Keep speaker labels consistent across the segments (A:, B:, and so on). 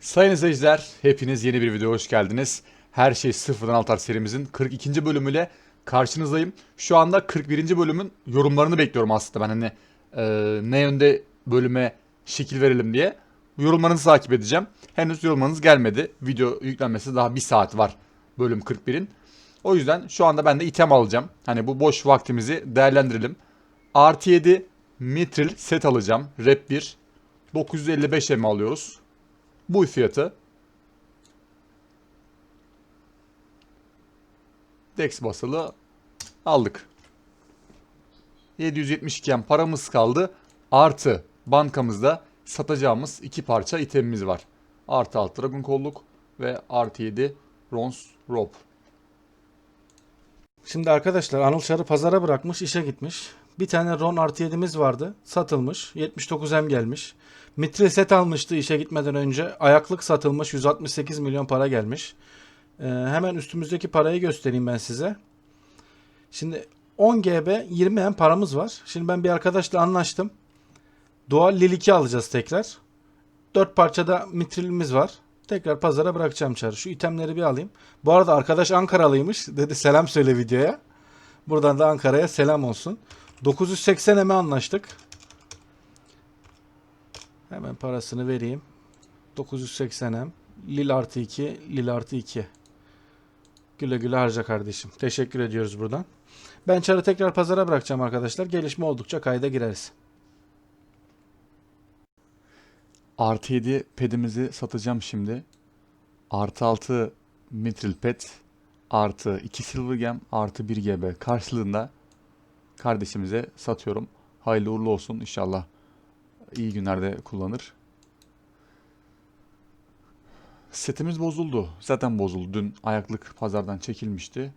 A: Sayın izleyiciler, hepiniz yeni bir videoya hoş geldiniz. Her şey sıfırdan altar serimizin 42. bölümüyle karşınızdayım. Şu anda 41. bölümün yorumlarını bekliyorum aslında ben hani e, ne yönde bölüme şekil verelim diye. Yorumlarınızı takip edeceğim. Henüz yorumlarınız gelmedi. Video yüklenmesi daha bir saat var bölüm 41'in. O yüzden şu anda ben de item alacağım. Hani bu boş vaktimizi değerlendirelim. Artı 7 mitril set alacağım. Rep 1. 955 M alıyoruz. Bu fiyatı. Dex basılı aldık. 772 M paramız kaldı. Artı bankamızda satacağımız iki parça itemimiz var. Artı alt dragon kolluk ve artı 7 bronze rope.
B: Şimdi arkadaşlar Anıl Çar'ı pazara bırakmış, işe gitmiş. Bir tane Ron artı 7'miz vardı. Satılmış. 79M gelmiş. Mitre set almıştı işe gitmeden önce. Ayaklık satılmış. 168 milyon para gelmiş. Ee, hemen üstümüzdeki parayı göstereyim ben size. Şimdi 10 GB 20 M paramız var. Şimdi ben bir arkadaşla anlaştım. Dual Lil 2 alacağız tekrar. 4 parçada mitrilimiz var. Tekrar pazara bırakacağım çarı. Şu itemleri bir alayım. Bu arada arkadaş Ankaralıymış. Dedi selam söyle videoya. Buradan da Ankara'ya selam olsun. 980 eme anlaştık. Hemen parasını vereyim. 980 em. Lil artı 2, Lil artı 2. Güle güle harca kardeşim. Teşekkür ediyoruz buradan. Ben çarı tekrar pazara bırakacağım arkadaşlar. Gelişme oldukça kayda gireriz.
A: Artı 7 pedimizi satacağım şimdi. Artı 6 mitril pet artı 2 silver gem artı 1 GB karşılığında kardeşimize satıyorum. Hayırlı uğurlu olsun inşallah iyi günlerde kullanır. Setimiz bozuldu. Zaten bozuldu. Dün ayaklık pazardan çekilmişti.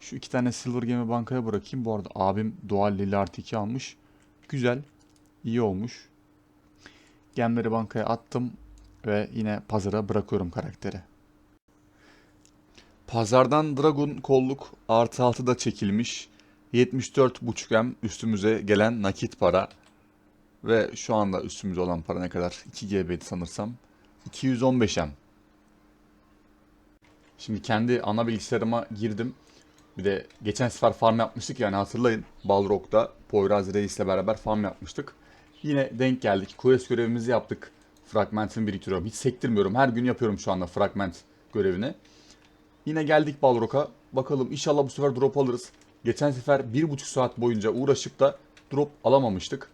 A: Şu iki tane silver gem'i bankaya bırakayım. Bu arada abim Dual Lili artı 2 almış. Güzel. iyi olmuş. Gemleri bankaya attım ve yine pazara bırakıyorum karakteri. Pazardan Dragon kolluk artı altı da çekilmiş. 74.5 M üstümüze gelen nakit para. Ve şu anda üstümüzde olan para ne kadar? 2 GB'di sanırsam. 215 M. Şimdi kendi ana bilgisayarıma girdim. Bir de geçen sefer farm yapmıştık yani hatırlayın. Balrog'da Poyraz Reis'le beraber farm yapmıştık. Yine denk geldik. Quest görevimizi yaptık. Fragmentimi biriktiriyorum. Hiç sektirmiyorum. Her gün yapıyorum şu anda fragment görevini. Yine geldik Balrog'a. Bakalım inşallah bu sefer drop alırız. Geçen sefer bir buçuk saat boyunca uğraşıp da drop alamamıştık.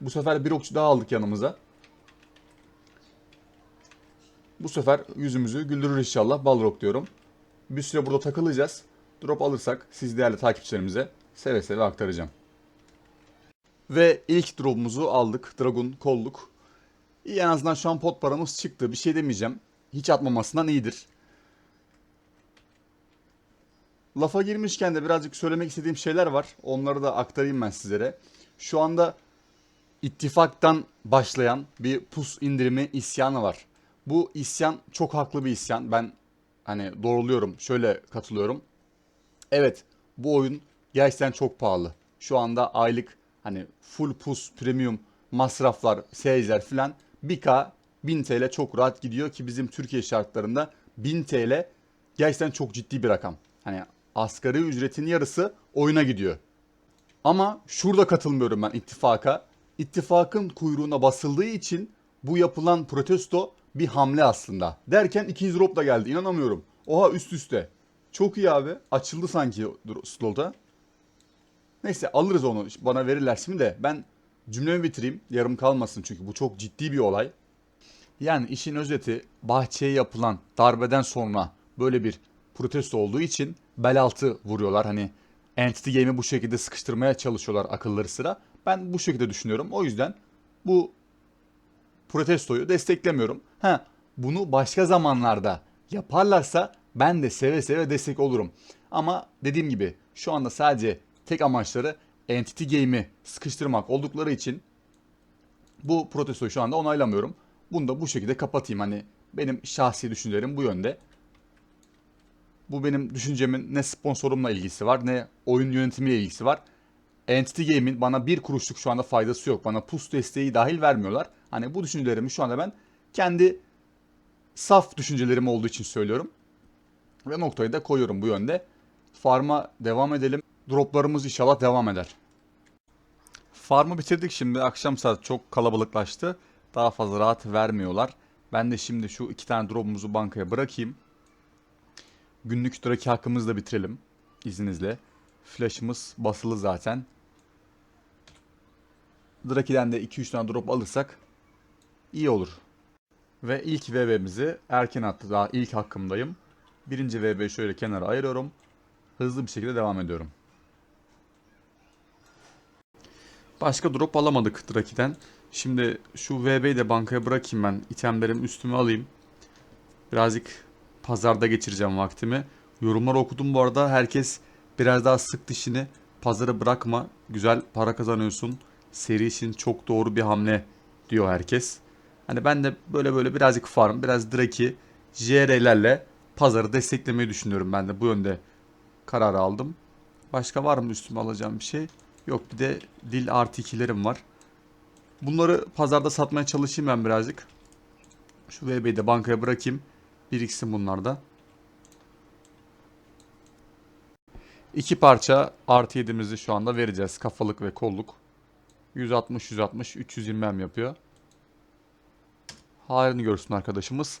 A: Bu sefer bir okçu daha aldık yanımıza. Bu sefer yüzümüzü güldürür inşallah Balrog diyorum. Bir süre burada takılacağız. Drop alırsak siz değerli takipçilerimize seve seve aktaracağım. Ve ilk drop'umuzu aldık. Dragon kolluk. İyi en azından şu an pot paramız çıktı. Bir şey demeyeceğim. Hiç atmamasından iyidir. Lafa girmişken de birazcık söylemek istediğim şeyler var. Onları da aktarayım ben sizlere. Şu anda ittifaktan başlayan bir pus indirimi isyanı var. Bu isyan çok haklı bir isyan. Ben hani doğruluyorum. Şöyle katılıyorum. Evet bu oyun gerçekten çok pahalı. Şu anda aylık hani full pus premium masraflar, seyirciler filan 1K 1000 TL çok rahat gidiyor ki bizim Türkiye şartlarında 1000 TL gerçekten çok ciddi bir rakam. Hani asgari ücretin yarısı oyuna gidiyor. Ama şurada katılmıyorum ben ittifaka. İttifakın kuyruğuna basıldığı için bu yapılan protesto bir hamle aslında. Derken ikinci drop da geldi. İnanamıyorum. Oha üst üste. Çok iyi abi. Açıldı sanki slota. Neyse alırız onu. Bana verirler şimdi de ben cümlemi bitireyim. Yarım kalmasın çünkü bu çok ciddi bir olay. Yani işin özeti bahçeye yapılan darbeden sonra böyle bir protesto olduğu için bel altı vuruyorlar. Hani Entity Game'i bu şekilde sıkıştırmaya çalışıyorlar akılları sıra. Ben bu şekilde düşünüyorum. O yüzden bu protestoyu desteklemiyorum. Ha bunu başka zamanlarda yaparlarsa ben de seve seve destek olurum. Ama dediğim gibi şu anda sadece tek amaçları Entity Game'i sıkıştırmak oldukları için bu protestoyu şu anda onaylamıyorum. Bunu da bu şekilde kapatayım. Hani benim şahsi düşüncelerim bu yönde. Bu benim düşüncemin ne sponsorumla ilgisi var ne oyun yönetimiyle ilgisi var. Entity Game'in bana bir kuruşluk şu anda faydası yok. Bana pus desteği dahil vermiyorlar. Hani bu düşüncelerimi şu anda ben Kendi saf düşüncelerim olduğu için söylüyorum. Ve noktayı da koyuyorum bu yönde. Farm'a devam edelim. Droplarımız inşallah devam eder. Farm'ı bitirdik şimdi. Akşam saat çok kalabalıklaştı. Daha fazla rahat vermiyorlar. Ben de şimdi şu iki tane drop'umuzu bankaya bırakayım. Günlük draki hakkımızı da bitirelim. izninizle. Flash'ımız basılı zaten. Draki'den de 2-3 tane drop alırsak iyi olur. Ve ilk VB'mizi erken attı. Daha ilk hakkımdayım. Birinci VB'yi şöyle kenara ayırıyorum. Hızlı bir şekilde devam ediyorum. Başka drop alamadık Draki'den. Şimdi şu VB'yi de bankaya bırakayım ben. İtemlerimi üstüme alayım. Birazcık pazarda geçireceğim vaktimi. Yorumlar okudum bu arada. Herkes biraz daha sık dişini pazara bırakma. Güzel para kazanıyorsun. Seri için çok doğru bir hamle diyor herkes. Hani ben de böyle böyle birazcık farm, biraz Draki, JR'lerle pazarı desteklemeyi düşünüyorum ben de bu yönde karar aldım. Başka var mı üstüme alacağım bir şey? Yok bir de dil artı ikilerim var. Bunları pazarda satmaya çalışayım ben birazcık. Şu VB'yi de bankaya bırakayım. Biriksin bunlar da. İki parça artı 7'mizi şu anda vereceğiz. Kafalık ve kolluk. 160 160 320 M yapıyor. Halini görsün arkadaşımız.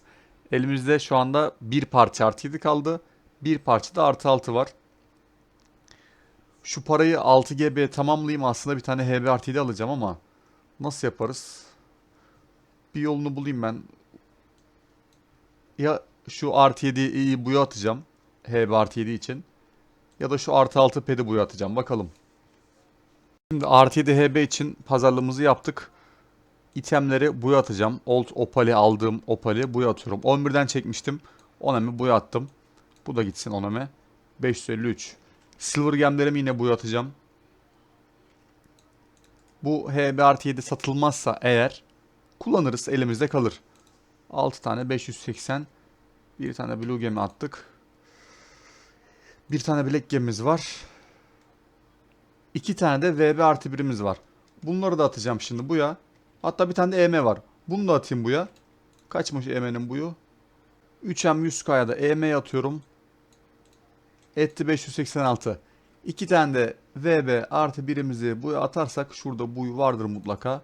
A: Elimizde şu anda bir parça artı 7 kaldı. Bir parça da artı 6 var. Şu parayı 6 GB tamamlayayım aslında bir tane HB artı 7 alacağım ama nasıl yaparız? Bir yolunu bulayım ben. Ya şu artı 7'yi buya atacağım. HB artı 7 için. Ya da şu artı 6 pedi buya atacağım. Bakalım. Şimdi artı 7 HB için pazarlığımızı yaptık. İtemleri buya atacağım. Old Opal'i aldığım Opal'i buya atıyorum. 11'den çekmiştim. Onamı buya attım. Bu da gitsin oname. 553. Silver gemlerimi yine buya atacağım. Bu HB artı 7 satılmazsa eğer kullanırız elimizde kalır. 6 tane 580. Bir tane blue gemi attık. Bir tane black gemimiz var. İki tane de VB artı birimiz var. Bunları da atacağım şimdi buya. Hatta bir tane de EM var. Bunu da atayım buya. Kaçmış EM'nin buyu? 3M 100K'ya da EM'ye atıyorum. Etti 586. İki tane de VB artı birimizi buya atarsak şurada buyu vardır mutlaka.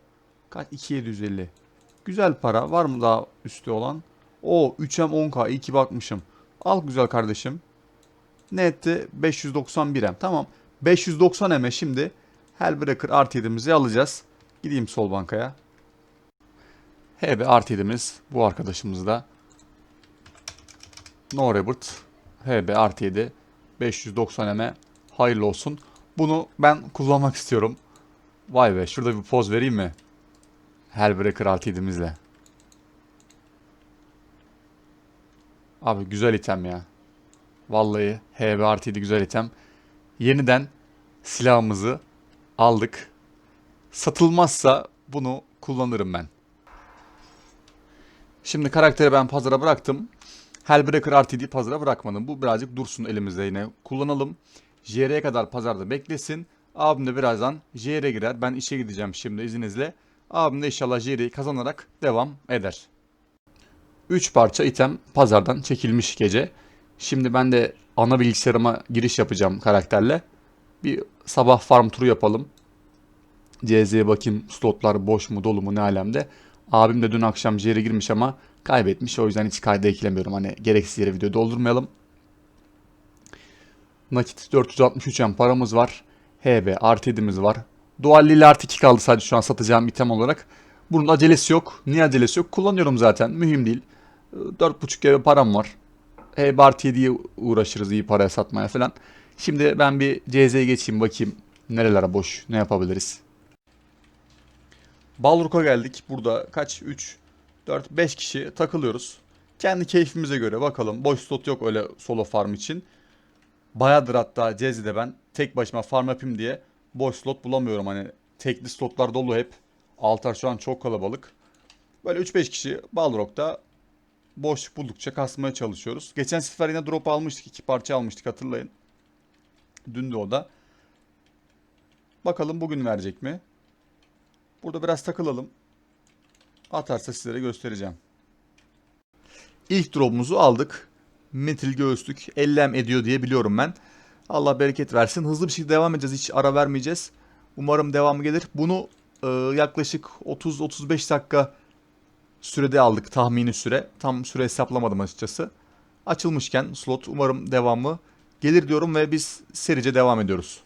A: Kaç? 2750. Güzel para. Var mı daha üstü olan? O 3M 10K. İyi ki bakmışım. Al güzel kardeşim. Ne etti? 591M. Tamam. 590M'e şimdi Hellbreaker artı 7'mizi alacağız. Gideyim sol bankaya. HB artı 7'miz bu arkadaşımız da. No Rebirth HB artı 7 590M'e hayırlı olsun. Bunu ben kullanmak istiyorum. Vay be şurada bir poz vereyim mi? Hellbreaker artı 7'mizle. Abi güzel item ya. Vallahi HB 7 güzel item. Yeniden silahımızı aldık. Satılmazsa bunu kullanırım ben. Şimdi karakteri ben pazara bıraktım. Hellbreaker RTD pazara bırakmadım. Bu birazcık dursun elimizde yine. Kullanalım. JR'ye kadar pazarda beklesin. Abim de birazdan JR'ye girer. Ben işe gideceğim şimdi izninizle. Abim de inşallah JR'yi kazanarak devam eder. 3 parça item pazardan çekilmiş gece. Şimdi ben de ana bilgisayarıma giriş yapacağım karakterle. Bir sabah farm turu yapalım. CZ'ye bakayım slotlar boş mu dolu mu ne alemde. Abim de dün akşam JR'e girmiş ama kaybetmiş. O yüzden hiç kayda eklemiyorum. Hani gereksiz yere video doldurmayalım. Nakit 463 M paramız var. HB artı 7'miz var. Dual Lil artı 2 kaldı sadece şu an satacağım item olarak. Bunun acelesi yok. Niye acelesi yok? Kullanıyorum zaten. Mühim değil. 4.5 GB param var. HB artı 7'ye uğraşırız iyi paraya satmaya falan. Şimdi ben bir CZ'ye geçeyim bakayım nerelere boş ne yapabiliriz. Balruk'a geldik. Burada kaç? 3, 4, 5 kişi takılıyoruz. Kendi keyfimize göre bakalım. Boş slot yok öyle solo farm için. Bayağıdır hatta Cezi'de ben tek başıma farm yapayım diye boş slot bulamıyorum. Hani tekli slotlar dolu hep. Altar şu an çok kalabalık. Böyle 3-5 kişi Balrog'da boş buldukça kasmaya çalışıyoruz. Geçen sefer yine drop almıştık. iki parça almıştık hatırlayın. Dün de o da. Bakalım bugün verecek mi? Burada biraz takılalım. Atarsa sizlere göstereceğim. ilk drop'umuzu aldık. Metal göğüslük 50 M ediyor diye biliyorum ben. Allah bereket versin. Hızlı bir şekilde devam edeceğiz. Hiç ara vermeyeceğiz. Umarım devamı gelir. Bunu e, yaklaşık 30-35 dakika sürede aldık tahmini süre. Tam süre hesaplamadım açıkçası. Açılmışken slot umarım devamı gelir diyorum ve biz serice devam ediyoruz.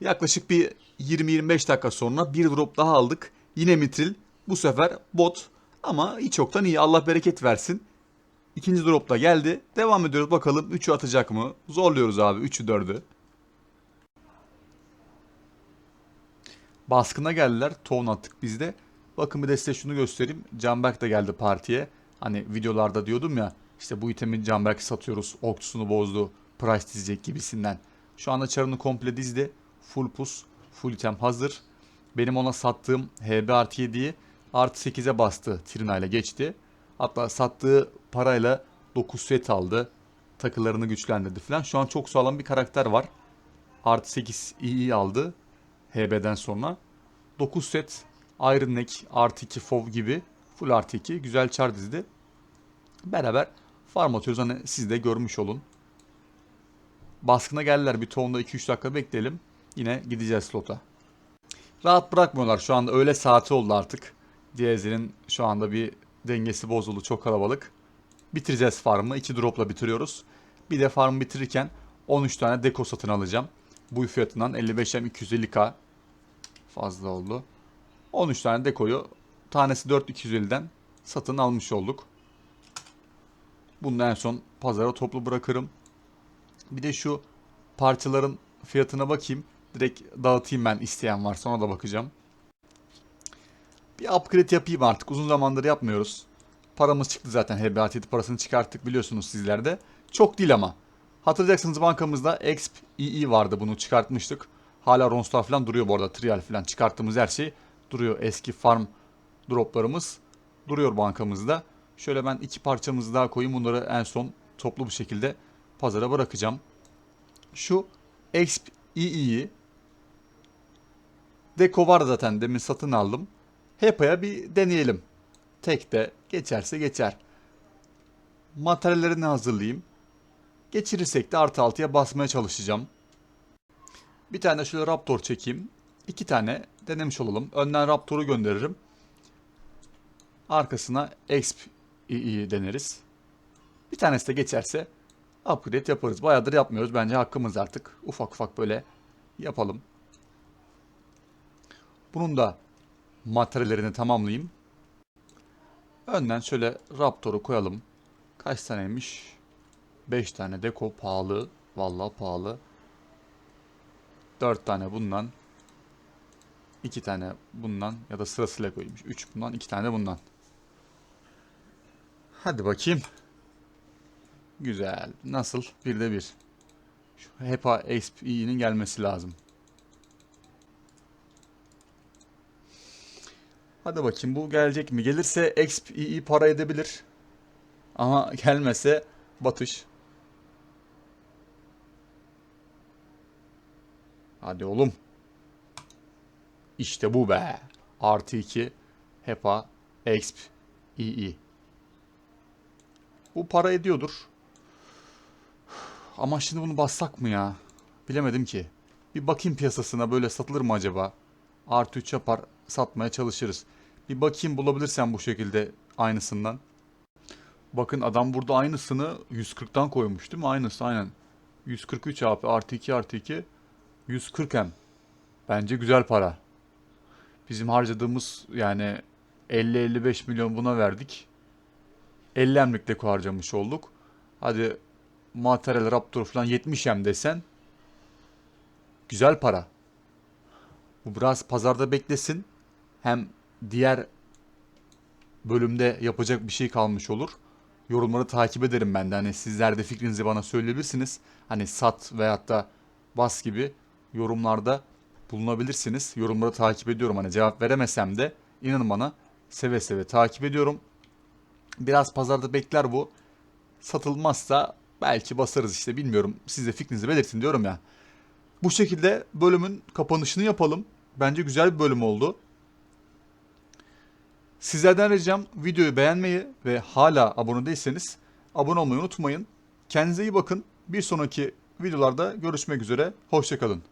A: Yaklaşık bir 20-25 dakika sonra bir drop daha aldık. Yine mitril. Bu sefer bot ama hiç yoktan iyi. Allah bereket versin. İkinci drop da geldi. Devam ediyoruz bakalım 3'ü atacak mı? Zorluyoruz abi 3'ü 4'ü. Baskına geldiler. Town attık biz de. Bakın bir de size şunu göstereyim. Canberk de geldi partiye. Hani videolarda diyordum ya işte bu itemi Canberk satıyoruz. Okçusunu bozdu. Price dizecek gibisinden. Şu anda çarını komple dizdi. Full pus. Full item hazır. Benim ona sattığım HB artı 7'yi artı 8'e bastı. Trina ile geçti. Hatta sattığı parayla 9 set aldı. Takılarını güçlendirdi falan. Şu an çok sağlam bir karakter var. Artı 8 iyi aldı. HB'den sonra. 9 set Iron Neck artı 2 FOV gibi full artı 2 güzel çar dizdi. Beraber farm atıyoruz hani siz de görmüş olun. Baskına geldiler bir tonda 2-3 dakika bekleyelim. Yine gideceğiz slota. Rahat bırakmıyorlar şu anda öğle saati oldu artık. Diaz'in şu anda bir dengesi bozuldu çok kalabalık. Bitireceğiz farmı 2 dropla bitiriyoruz. Bir de farmı bitirirken 13 tane deko satın alacağım. Bu fiyatından 55M 250k fazla oldu. 13 tane dekoyu tanesi 4250'den satın almış olduk. Bunu en son pazara toplu bırakırım. Bir de şu parçaların fiyatına bakayım. Direkt dağıtayım ben isteyen varsa ona da bakacağım. Bir upgrade yapayım artık. Uzun zamandır yapmıyoruz. Paramız çıktı zaten. HBAT parasını çıkarttık biliyorsunuz sizler de. Çok değil ama. Hatırlayacaksınız bankamızda Exp EE vardı bunu çıkartmıştık. Hala Ronstar falan duruyor bu arada. Trial falan çıkarttığımız her şey duruyor. Eski farm droplarımız duruyor bankamızda. Şöyle ben iki parçamızı daha koyayım. Bunları en son toplu bir şekilde pazara bırakacağım. Şu Exp EE'yi Deko var zaten demin satın aldım. HEPA'ya bir deneyelim. Tek de geçerse geçer. Materyallerini hazırlayayım. Geçirirsek de artı 6'ya basmaya çalışacağım. Bir tane şöyle Raptor çekeyim. İki tane denemiş olalım. Önden Raptor'u gönderirim. Arkasına Exp deneriz. Bir tanesi de geçerse upgrade yaparız. Bayağıdır yapmıyoruz. Bence hakkımız artık. Ufak ufak böyle yapalım. Bunun da materyallerini tamamlayayım. Önden şöyle Raptor'u koyalım. Kaç taneymiş? 5 tane deko pahalı. Vallahi pahalı. 4 tane bundan. 2 tane bundan ya da sırasıyla koymuş. 3 bundan, 2 tane bundan. Hadi bakayım. Güzel. Nasıl? Bir de bir. Şu HEPA XP'nin gelmesi lazım. Hadi bakayım bu gelecek mi? Gelirse XP'yi para edebilir. Ama gelmese batış. Hadi oğlum. İşte bu be. Artı 2 HEPA EXP II. Bu para ediyordur. Ama şimdi bunu bassak mı ya? Bilemedim ki. Bir bakayım piyasasına böyle satılır mı acaba? Artı 3 yapar satmaya çalışırız. Bir bakayım bulabilirsem bu şekilde aynısından. Bakın adam burada aynısını 140'tan koymuş değil mi? Aynısı aynen. 143 AP artı 2 artı 2 140 M. Bence güzel para. Bizim harcadığımız yani 50-55 milyon buna verdik. 50 emlik deko harcamış olduk. Hadi materyal Raptor falan 70 em desen. Güzel para. Bu biraz pazarda beklesin. Hem diğer bölümde yapacak bir şey kalmış olur. Yorumları takip ederim ben de. Hani sizler de fikrinizi bana söyleyebilirsiniz. Hani sat veyahut da bas gibi yorumlarda bulunabilirsiniz. Yorumları takip ediyorum. Hani cevap veremesem de inanın bana seve seve takip ediyorum. Biraz pazarda bekler bu. Satılmazsa belki basarız işte bilmiyorum. Siz de fikrinizi belirtin diyorum ya. Bu şekilde bölümün kapanışını yapalım. Bence güzel bir bölüm oldu. Sizlerden ricam videoyu beğenmeyi ve hala abone değilseniz abone olmayı unutmayın. Kendinize iyi bakın. Bir sonraki videolarda görüşmek üzere. Hoşçakalın.